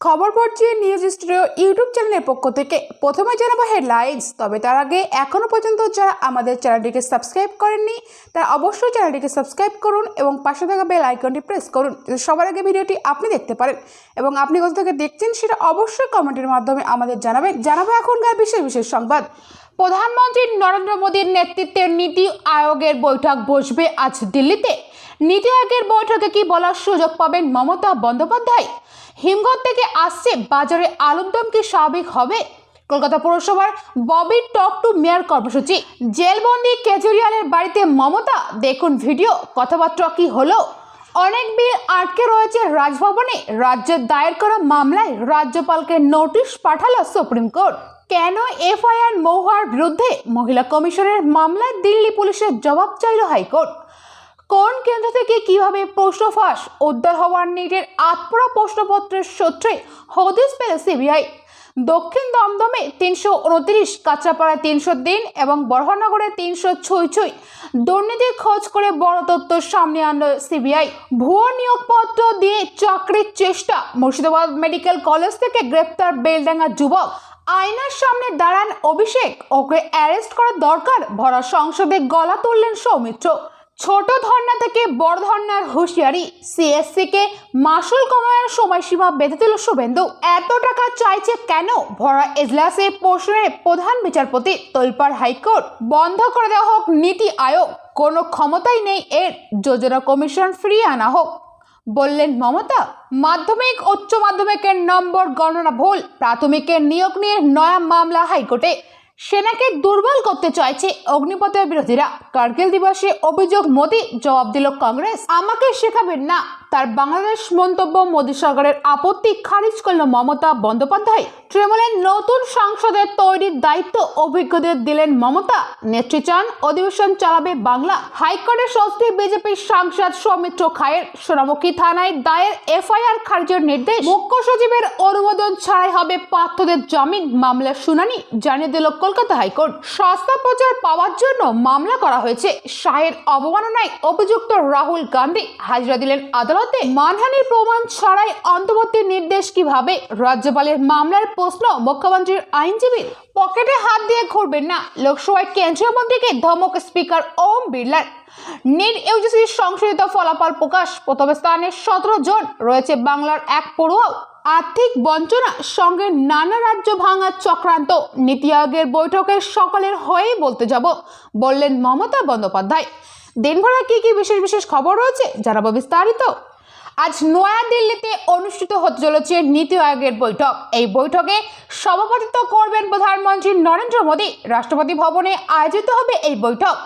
খবর পড়ছি news studio YouTube চ্যানেলের পক্ষ থেকে। প্রথমে জানাব হেডলাইন্স, তবে তার আগে এখনও পর্যন্ত যারা আমাদের চ্যানেলটিকে সাবস্ক্রাইব করেননি, তারা অবশ্যই চ্যানেলটিকে সাবস্ক্রাইব করুন এবং পাশে থাকা বেল আইকনটি প্রেস করুন সবার আগে ভিডিওটি আপনি দেখতে পারেন। এবং আপনি কোথা থেকে দেখছেন সেটা অবশ্যই কমেন্টের মাধ্যমে আমাদের জানাবেন। জানাব এখনকার বিশেষ বিশেষ সংবাদ। প্রধানমন্ত্রী নরেন্দ্র মোদীর নেতৃত্বে নীতি আয়োগের বৈঠক বসবে আজ দিল্লিতে। নীতি আয়োগের বৈঠকে কি বলার সুযোগ পাবেন মমতা বন্দ্যোপাধ্যায়? হিমঘর থেকে আসছে বাজারে আলুর দাম কি স্বাভাবিক হবে? কলকাতা পৌরসভার ববি টক টু মেয়র কর্মসূচি। জেলবন্দি কেজরিওয়ালের বাড়িতে মমতা? দেখুন ভিডিও, কথাবার্তা কি হলো? অনেক বিল আটকে রয়েছে রাজভবনে। রাজ্যের দায়ের করা মামলায় রাজ্যপালকে নোটিশ পাঠালো সুপ্রিম কোর্ট। কেন এফআইআর মহুয়ার বিরুদ্ধে মহিলা কমিশনের মামলায় দিল্লি পুলিশের জবাব চাইল হাইকোর্ট? কোন কেন্দ্র থেকে কীভাবে প্রশ্ন ফাঁস উদ্ধার হওয়ার নিটের আটপড়া প্রশ্নপত্রের সূত্রে হদিস পেল সিবিআই। দক্ষিণ দমদমে তিনশো উনত্রিশ, কাঁচরাপাড়ায় তিনশো দিন এবং বরহনগরে তিনশো ছুঁই ছুঁই দুর্নীতির খোঁজ করে বড় তথ্য সামনে আনলো সিবিআই। ভুয়ো নিয়োগপত্র দিয়ে চাকরির চেষ্টা। মুর্শিদাবাদ মেডিকেল কলেজ থেকে গ্রেপ্তার বেলডাঙ্গা যুবক। আয়নার সামনে দাঁড়ান অভিষেক। ওকে অ্যারেস্ট করা দরকার। ভরা সংসদে গলা তুললেন সৌমিত্র। ছোট ধর্ণা থেকে বড় ধর্ণার হুঁশিয়ারি সিএসসি কে মাসুল কমানোর সময়সীমা বেঁধে দিল শুভেন্দু। এত টাকা চাইছে কেন? ভরা এজলাসে প্রশ্নের প্রধান বিচারপতি তোলপাড় হাইকোর্ট, বন্ধ করে দেওয়া হোক নীতি আয়োগ, কোনো ক্ষমতাই নেই এর, যোজনা কমিশন ফিরিয়ে আনা হোক। বললেন মমতা, মাধ্যমিক, উচ্চ মাধ্যমিকের নম্বর গণনা ভুল, প্রাথমিকের নিয়োগ নিয়ে নয়া মামলা হাইকোর্টে। সেনাকে দুর্বল করতে চাইছে অগ্নিপথের বিরোধীরা। কার্গিল দিবসে অভিযোগ মোদী, জবাব দিল কংগ্রেস। আমাকে শেখাবেন না, তার বাংলাদেশ মন্তব্য মোদী সরকারের আপত্তি খারিজ করল মমতা বন্দ্যোপাধ্যায়। তৃণমূলের নতুন সংসদের তৈরির দায়িত্ব অভিজ্ঞদের দিলেন মমতা। নেত্রী চান, অধিবেশন চালাবে বাংলা। হাইকোর্টের স্বস্তি বিজেপির সাংসদ সৌমিত্র খায়ের। সোনামুখী থানায় দায়ের এফআইআর খারিজের নির্দেশ। মুখ্য সচিবের অনুমোদন ছাড়াই হবে পার্থদের জামিন। মামলার শুনানি, জানিয়ে দিল কলকাতা হাইকোর্ট সস্তা প্রচার পাওয়ার জন্য মামলা করা হয়েছে। শাহের অবমাননায় অভিযুক্ত রাহুল গান্ধী হাজিরা দিলেন আদালতে। মানহানির প্রমাণ ছাড়াই অন্তর্বর্তী নির্দেশ কীভাবে? রাজ্যপালের মামলার প্রশ্ন মুখ্যমন্ত্রীর আইনজীবীর পকেটে হাত দিয়ে ঘুরবেন না। লোকসভায় কেন্দ্রীয় মন্ত্রীকে ধমক স্পিকার ওম বিড়লার। নিট ইউজিসির সংশোধিত ফলাফল প্রকাশ। প্রথম স্থানে সতেরো জন। রয়েছে বাংলার এক পড়ুয়াও। আর্থিক বঞ্চনা সঙ্গে নানা রাজ্য ভাঙার চক্রান্ত। নীতি আয়োগের বৈঠকে সকলের হয়েই বলতে যাব, বললেন মমতা বন্দ্যোপাধ্যায়। দিনভরা কি কি বিশেষ বিশেষ খবর রয়েছে জানাব বিস্তারিত। আজ নয়াদিল্লিতে অনুষ্ঠিত হতে চলেছে নীতি আয়োগের বৈঠক। এই বৈঠকে সভাপতিত্ব করবেন প্রধানমন্ত্রী নরেন্দ্র মোদী। রাষ্ট্রপতি ভবনে আয়োজিত হবে এই বৈঠক।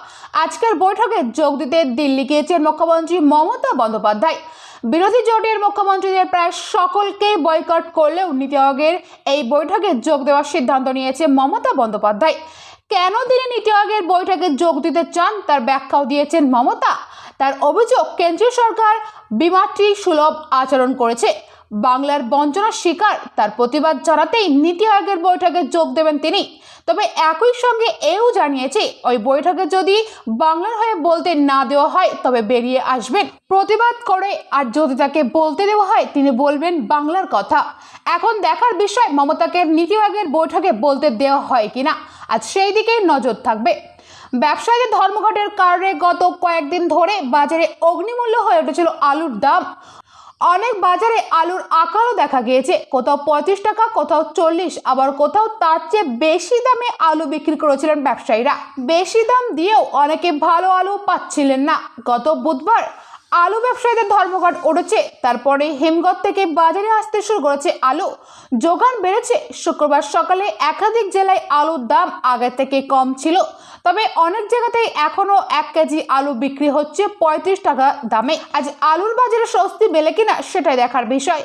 আজকের বৈঠকে যোগ দিতে দিল্লি গিয়েছেন মুখ্যমন্ত্রী মমতা বন্দ্যোপাধ্যায়। বিরোধী জোটের মুখ্যমন্ত্রীদের প্রায় সকলকেই বয়কট করলেও নীতি আয়োগের এই বৈঠকে যোগ দেওয়ার সিদ্ধান্ত নিয়েছে মমতা বন্দ্যোপাধ্যায়। কেন তিনি নীতি আয়োগের বৈঠকে যোগ দিতে চান তার ব্যাখ্যাও দিয়েছেন মমতা। তার অভিযোগ, কেন্দ্রীয় সরকার বিমাত্রী সুলভ আচরণ করেছে। বাংলার বঞ্চনার শিকার। তার প্রতিবাদ জানাতেই নীতি আয়োগের বৈঠকে যোগ দেবেন তিনি। তবে একই সঙ্গে এও জানিয়েছে, ওই বৈঠকে যদি বাংলার হয়ে বলতে না দেওয়া হয়, তবে বেরিয়ে আসবেন। প্রতিবাদ করে আর যদি তাকে বলতে দেওয়া হয়, তিনি বলবেন বাংলার কথা। এখন দেখার বিষয়, মমতাকে নীতি আয়োগের বৈঠকে বলতে দেওয়া হয় কিনা। আজ সেই দিকেই নজর থাকবে। ব্যবসায়ীদের ধর্মঘটের কারণে গত কয়েকদিন ধরে বাজারে অগ্নিমূল্য হয়ে উঠেছিল আলুর দাম। অনেক বাজারে আলুর আকারও দেখা গিয়েছে। কোথাও পঁয়ত্রিশ টাকা, কোথাও চল্লিশ, আবার কোথাও তার চেয়ে বেশি দামে আলু বিক্রি করেছিলেন ব্যবসায়ীরা। বেশি দাম দিয়েও অনেকে ভালো আলু পাচ্ছিলেন না। গত বুধবার আলু ব্যবসায়ীদের ধর্মঘট উঠেছে তারপরে হিমঘর থেকে বাজারে আসতে শুরু করেছে আলু। যোগান বেড়েছে, শুক্রবার সকালে একাধিক জেলায় আলুর দাম আগের থেকে কম ছিল। তবে অনেক জায়গাতেই এখনও এক কেজি আলু বিক্রি হচ্ছে পঁয়ত্রিশ টাকা দামে। আজ আলুর বাজারে স্বস্তি মেলে কিনা সেটাই দেখার বিষয়।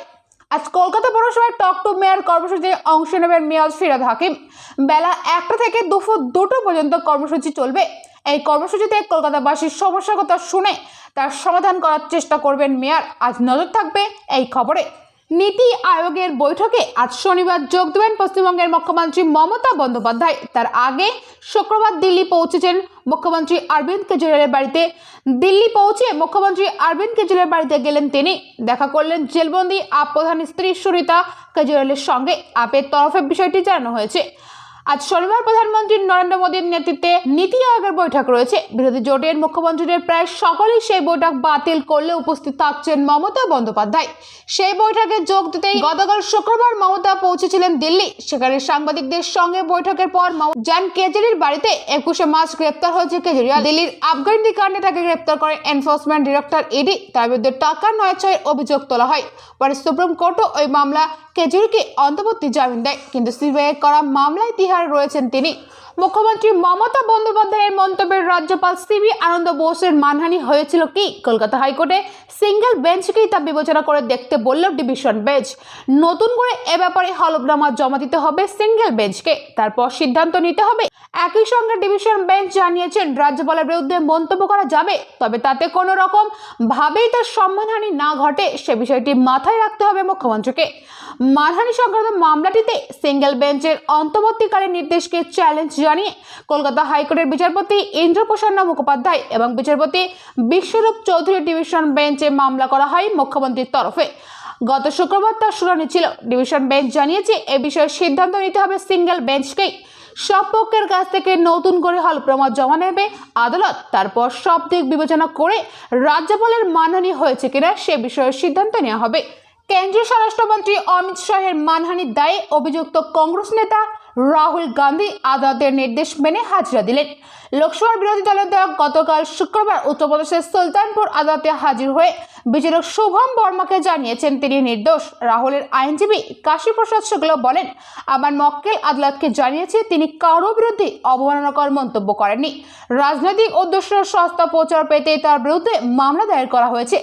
আজ কলকাতা পৌরসভায় টক টু মেয়র কর্মসূচিতে অংশ নেবেন মেয়র ফিরাদ হাকিম। বেলা একটা থেকে দুপুর দুটো পর্যন্ত কর্মসূচি চলবে। এই কর্মসূচিতে কলকাতাবাসীর সমস্যার কথা শুনে তার সমাধান করার চেষ্টা করবেন মেয়র। আজ নজর থাকবে এই খবরে। নীতি আয়োগের বৈঠকে আজ শনিবার যোগ দেবেন পশ্চিমবঙ্গের মুখ্যমন্ত্রী মমতা বন্দ্যোপাধ্যায়। তার আগে শুক্রবার দিল্লি পৌঁছেছেন মুখ্যমন্ত্রী অরবিন্দ কেজরিওয়ালের বাড়িতে। দিল্লি পৌঁছে মুখ্যমন্ত্রী অরবিন্দ কেজরিওয়ালের বাড়িতে গেলেন তিনি। দেখা করলেন জেলবন্দি আপ প্রধান স্ত্রী সুরিতা কেজরিওয়ালের সঙ্গে। আপের তরফে বিষয়টি জানানো হয়েছে। আজ শনিবার প্রধানমন্ত্রী নরেন্দ্র মোদীর নেতৃত্বে নীতি আয়োগের বৈঠক রয়েছে। বিরোধী জোটের মুখ্যমন্ত্রীদের প্রায় সকলেই সেই বৈঠক বাতিল করলে উপস্থিত থাকছেন মমতা বন্দ্যোপাধ্যায়। সেই বৈঠকে যোগ দিতেই গতকাল শুক্রবার মমতা পৌঁছেছিলেন দিল্লি। সেখানে সাংবাদিকদের সঙ্গে বৈঠকের পর যান কেজরির বাড়িতে একুশে মার্চ গ্রেপ্তার হয়েছে কেজরিওয়াল। দিল্লির আফগানিদি কাণ্ডে তাকে গ্রেপ্তার করে এনফোর্সমেন্ট ডিরেক্টর ইডি। তার বিরুদ্ধে টাকা নয় অভিযোগ তোলা হয়। পরে সুপ্রিম কোর্টও ওই মামলা কেজরিকে অন্তর্বর্তী জামিন দেয়। কিন্তু সিবিআই করা মামলায় তিহার রয়েছেন তিনি। মুখ্যমন্ত্রী মমতা বন্দ্যোপাধ্যায়ের মন্তব্যের রাজ্যপাল সিবি আনন্দ বোসের মানহানি হয়েছিল কি? কলকাতা হাইকোর্টে সিঙ্গেল বেঞ্চকেই তা বিবেচনা করে দেখতে বলল ডিভিশন বেঞ্চ। নতুন করে এ ব্যাপারে হলফনামা জমা দিতে হবে সিঙ্গেল বেঞ্চকে। তারপর সিদ্ধান্ত নিতে হবে। একই সঙ্গে ডিভিশন বেঞ্চ জানিয়েছেন, রাজ্যপালের বিরুদ্ধে মন্তব্য করা যাবে, তবে তাতে কোনো রকম ভাবেই তার সম্মানহানি না ঘটে, সে বিষয়টি মাথায় রাখতে হবে মুখ্যমন্ত্রীকে। মানহানি সংক্রান্ত মামলাটিতে সিঙ্গেল বেঞ্চের অন্তর্বর্তীকালীন নির্দেশকে চ্যালেঞ্জ জানিয়ে কলকাতা হাইকোর্টের বিচারপতি ইন্দ্রপ্রসন্ন মুখোপাধ্যায় এবং বিচারপতি বিশ্বরূপ চৌধুরী ডিভিশন বেঞ্চে মামলা করা হয় মুখ্যমন্ত্রীর তরফে। গত শুক্রবার তার শুনানি ছিল। ডিভিশন বেঞ্চ জানিয়েছে, এ বিষয়ে সিদ্ধান্ত নিতে হবে সিঙ্গেল বেঞ্চকেই। সব পক্ষের কাছ থেকে নতুন করে হলপ্রমা জমা নেবে আদালত। তারপর সব দিক বিবেচনা করে রাজ্যপালের মানহানি হয়েছে কিনা সে বিষয়ে সিদ্ধান্ত নেওয়া হবে। কেন্দ্রীয় স্বরাষ্ট্রমন্ত্রী অমিত শাহের মানহানির দায়ে অভিযুক্ত কংগ্রেস নেতা রাহুল গান্ধী আদালতের নির্দেশ মেনে হাজিরা দিলেন। লোকসভার বিরোধী দলের গতকাল শুক্রবার উত্তরপ্রদেশের সুলতানপুর আদালতে হাজির হয়ে বিচারক শুভম বর্মাকে জানিয়েছেন, তিনি নির্দোষ। রাহুলের আইনজীবী কাশী প্রসাদ শুক্ল বলেন, আমার মক্কেল আদালতকে জানিয়েছে, তিনি কারও বিরুদ্ধে অবমাননাকর মন্তব্য করেননি। রাজনৈতিক উদ্দেশ্য সস্তা প্রচার পেতে তার বিরুদ্ধে মামলা দায়ের করা হয়েছে।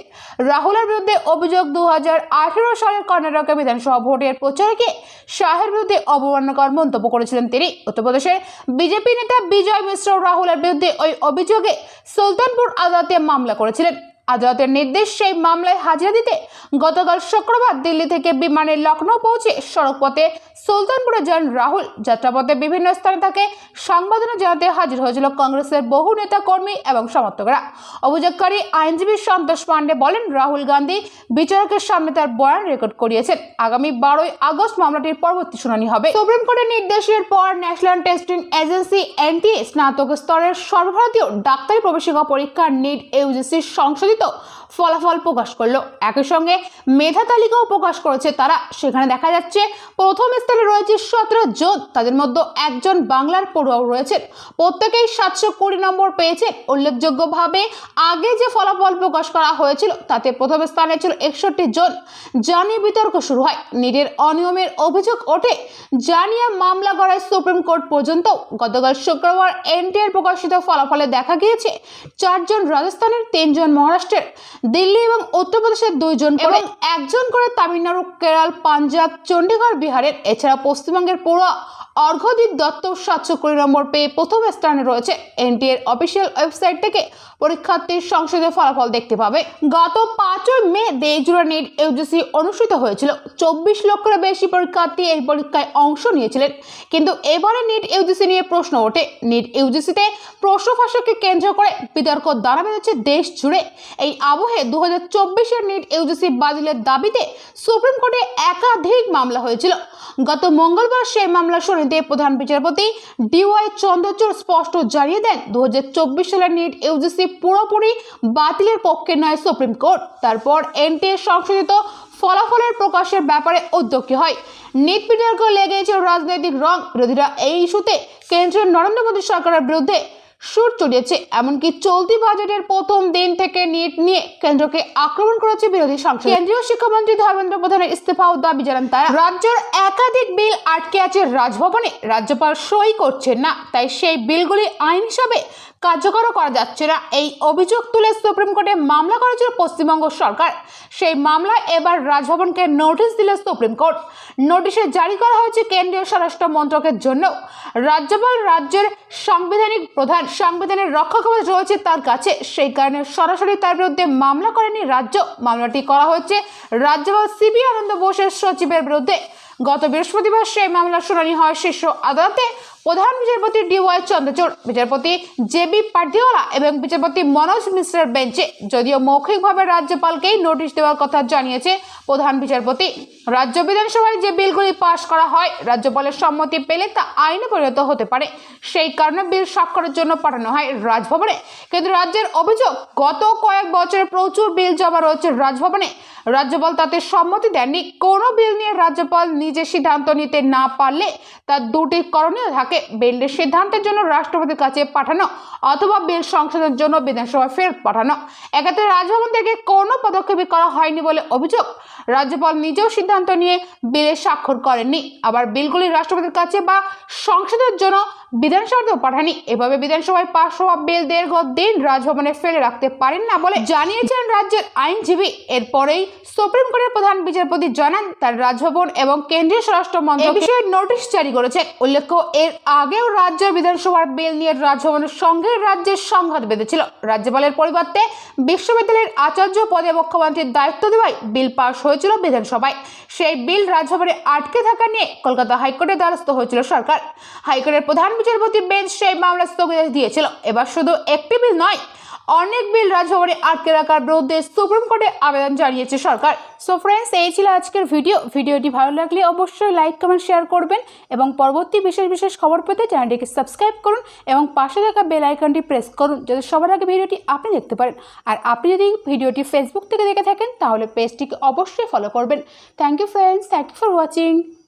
রাহুলের বিরুদ্ধে অভিযোগ দু হাজার আঠেরো সালের কর্ণাটকে বিধানসভা ভোটের প্রচারে গিয়ে শাহের বিরুদ্ধে অবমাননাকর মন্তব্য করেছিলেন তিনি। উত্তরপ্রদেশের বিজেপি নেতা বিজয় মিশ্র রাহুলের বিরুদ্ধে ওই অভিযোগে সুলতানপুর আদালতে মামলা করেছিলেন। আদালতের নির্দেশ সেই মামলায় হাজিরা দিতে গতকাল শুক্রবার দিল্লি থেকে বিমানে লখনৌ পৌঁছে সড়কপথে সুলতানপুরে যান রাহুল। যাত্রাপথে বিভিন্ন স্থানে তাকে সংবাদনা জানাতে হাজির হয়েছিল কংগ্রেসের বহু নেতা কর্মী এবং সমর্থকরা। অভিযোগকারী আইনজীবী সন্তোষ পান্ডে বলেন, রাহুল গান্ধী বিচারকের সামনে তার বয়ান রেকর্ড করিয়েছেন। আগামী বারোই আগস্ট মামলাটির পরবর্তী শুনানি হবে। সুপ্রিম কোর্টের নির্দেশের পর ন্যাশনাল টেস্টিং এজেন্সি এনটিএ স্নাতক স্তরের সর্বভারতীয় ডাক্তারি প্রবেশিকা পরীক্ষার নিট ইউজিসির সংশোধিত Kindle，ফলাফল প্রকাশ করল। একই সঙ্গে মেধা তালিকাও প্রকাশ করেছে তারা। সেখানে দেখা যাচ্ছে, প্রথম স্থানে রয়েছে সতেরো জন। তাদের মধ্যে একজন বাংলার পড়ুয়াও রয়েছেন। প্রত্যেকেই সাতশো কুড়ি নম্বর পেয়েছে। উল্লেখযোগ্যভাবে আগে যে ফলাফল প্রকাশ করা হয়েছিল, তাতে প্রথম স্থানে ছিল একষট্টি জন। জানিয়ে বিতর্ক শুরু হয়। নিটের অনিয়মের অভিযোগ ওঠে। জানিয়ে মামলা করায় সুপ্রিম কোর্ট পর্যন্ত গতকাল শুক্রবার এনটিআর প্রকাশিত ফলাফলে দেখা গিয়েছে, চারজন রাজস্থানের, তিনজন মহারাষ্ট্রের। দিল্লি এবং উত্তরপ্রদেশের দুইজন এবং একজন করে তামিলনাড়ু, কেরাল, পাঞ্জাব চণ্ডীগড় বিহারের এছাড়া পশ্চিমবঙ্গের পড়ুয়া অর্ঘদীপ দত্ত সাতশো কুড়ি নম্বর পেয়ে প্রথম স্থানে রয়েছে এনটিএর অফিসিয়াল ওয়েবসাইট থেকে পরীক্ষার্থীর সংসদীয় ফলাফল দেখতে পাবে। গত পাঁচই মে দেশজুড়ে নিট ইউজিসি অনুষ্ঠিত হয়েছিল। চব্বিশ লক্ষের বেশি পরীক্ষার্থী এই পরীক্ষায় অংশ নিয়েছিলেন। কিন্তু এবারে নিট ইউজিসি নিয়ে প্রশ্ন ওঠে। নিট ইউজিসিতে প্রশ্ন ফাঁসকে কেন্দ্র করে বিতর্ক দাঁড়া বেঁধেছে দেশ জুড়ে এই আবহে দু হাজার চব্বিশের নিট ইউজিসি বাতিলের দাবিতে সুপ্রিম কোর্টে একাধিক মামলা হয়েছিল। গত মঙ্গলবার সেই মামলা শুনানিতে প্রধান বিচারপতি ডিওয়াই চন্দ্রচূড় স্পষ্ট জানিয়ে দেন দু হাজার চব্বিশ সালের নিট ইউজিসি পুরোপুরি বাতিলের পক্ষে নয় সুপ্রিম কোর্ট তারপর এনটিএ সংশোধিত ফলাফলের প্রকাশের ব্যাপারে উদ্যোগী হয়। নিট বিতর্ক লেগেছে রাজনৈতিক রং। বিরোধীরা এই ইস্যুতে কেন্দ্রীয় নরেন্দ্র মোদী সরকারের বিরুদ্ধে সুর চড়িয়েছে, এমনকি চলতি বাজেটের প্রথম দিন থেকে নিট নিয়ে কেন্দ্রকে আক্রমণ করেছে বিরোধী সংসদ। কেন্দ্রীয় শিক্ষামন্ত্রী ধর্মেন্দ্র প্রধানের ইস্তফা ও দাবি জানান তারা রাজ্যের একাধিক বিল আটকে আছে রাজভবনে, রাজ্যপাল সই করছেন না, তাই সেই বিলগুলি আইন হিসাবে কার্যকরও করা যাচ্ছে না। এই অভিযোগ তুলে সুপ্রিম কোর্টে মামলা করেছিল পশ্চিমবঙ্গ সরকার। সেই মামলায় এবার রাজভবনকে নোটিশ দিল সুপ্রিম কোর্ট। নোটিশে জারি করা হয়েছে কেন্দ্রীয় স্বরাষ্ট্র মন্ত্রকের জন্য। রাজ্যপাল রাজ্যের সাংবিধানিক প্রধান, সাংবিধানের রক্ষা কবচ রয়েছে তার কাছে। সেই কারণে সরাসরি তার বিরুদ্ধে মামলা করেনি রাজ্য। মামলাটি করা হয়েছে রাজ্যপাল সিবি আনন্দ বোসের সচিবের বিরুদ্ধে। গত বৃহস্পতিবার সেই মামলার শুনানি হয় শীর্ষ আদালতে। প্রধান বিচারপতি ডিওয়াই চন্দ্রচূড়, বিচারপতি জে বি পাটিওয়ালা এবং বিচারপতি মনোজ মিশ্রের বেঞ্চে। যদিও মৌখিকভাবে রাজ্যপালকেই নোটিশ দেওয়ার কথা জানিয়েছে প্রধান বিচারপতি। রাজ্য বিধানসভায় যে বিলগুলি পাশ করা হয়, রাজ্যপালের সম্মতি পেলে তা আইনে পরিণত হতে পারে। সেই কারণে বিল স্বাক্ষরের জন্য পাঠানো হয় রাজভবনে। কিন্তু রাজ্যের অভিযোগ, গত কয়েক বছরে প্রচুর বিল জমা রয়েছে রাজভবনে। রাজ্যপাল তাতে সম্মতি দেননি। কোনো বিল নিয়ে রাজ্যপাল নিজে সিদ্ধান্ত নিতে না পারলে তার দুটি করণীয় থাকে। বিলের সিদ্ধান্তের জন্য রাষ্ট্রপতির কাছে পাঠানো অথবা বিল সংশোধনের জন্য বিধানসভায় ফেরত পাঠানো। এক্ষেত্রে রাজভবন থেকে কোনো পদক্ষেপই করা হয়নি বলে অভিযোগ। রাজ্যপাল নিজেও সিদ্ধান্ত নিয়ে বিলে স্বাক্ষর করেননি। আবার বিলগুলি রাষ্ট্রপতির কাছে বা সংসদের জন্য বিধানসভাতেও পাঠানি এভাবে বিধানসভায় পাশ হওয়া বিল দীর্ঘ দিন রাজভবনে ফেলে রাখতে পারেন না বলে জানিয়েছেন রাজ্যের আইনজীবী। এরপরেই সুপ্রিম কোর্টের প্রধান বিচারপতি জানান তার রাজভবন এবং কেন্দ্রীয় স্বরাষ্ট্র মন্ত্রক বিষয়ে নোটিশ জারি করেছে। উল্লেখ্য এর আগেও রাজ্য বিধানসভার বিল নিয়ে রাজভবনের সঙ্গে রাজ্যের সংঘাত বেঁধেছিল। রাজ্যপালের পরিবর্তে বিশ্ববিদ্যালয়ের আচার্য পদে মুখ্যমন্ত্রীর দায়িত্ব দেওয়ায় বিল পাশ হয়েছিল বিধানসভায়। সেই বিল রাজভবনে আটকে থাকা নিয়ে কলকাতা হাইকোর্টের দ্বারস্থ হয়েছিল সরকার। হাইকোর্টের প্রধান বিচারপতি বেঞ্চ সেই মামলা স্থগিতাদেশ দিয়েছিল। এবার শুধু একটি বিল নয়, অনেক বিল রাজভবনে আটকে রাখার বিরুদ্ধে সুপ্রিম কোর্টে আবেদন জানিয়েছে সরকার। সো ফ্রেন্ডস এই ছিল আজকের ভিডিও। ভিডিওটি ভালো লাগলে অবশ্যই লাইক, কমেন্ট, শেয়ার করবেন এবং পরবর্তী বিশেষ বিশেষ খবর পেতে চ্যানেলটিকে সাবস্ক্রাইব করুন এবং পাশে থাকা বেল আইকনটি প্রেস করুন যাতে সবার আগে ভিডিওটি আপনি দেখতে পারেন। আর আপনি যদি ভিডিওটি ফেসবুক থেকে দেখে থাকেন, তাহলে পেজটিকে অবশ্যই ফলো করবেন। Thank you friends thank you for watching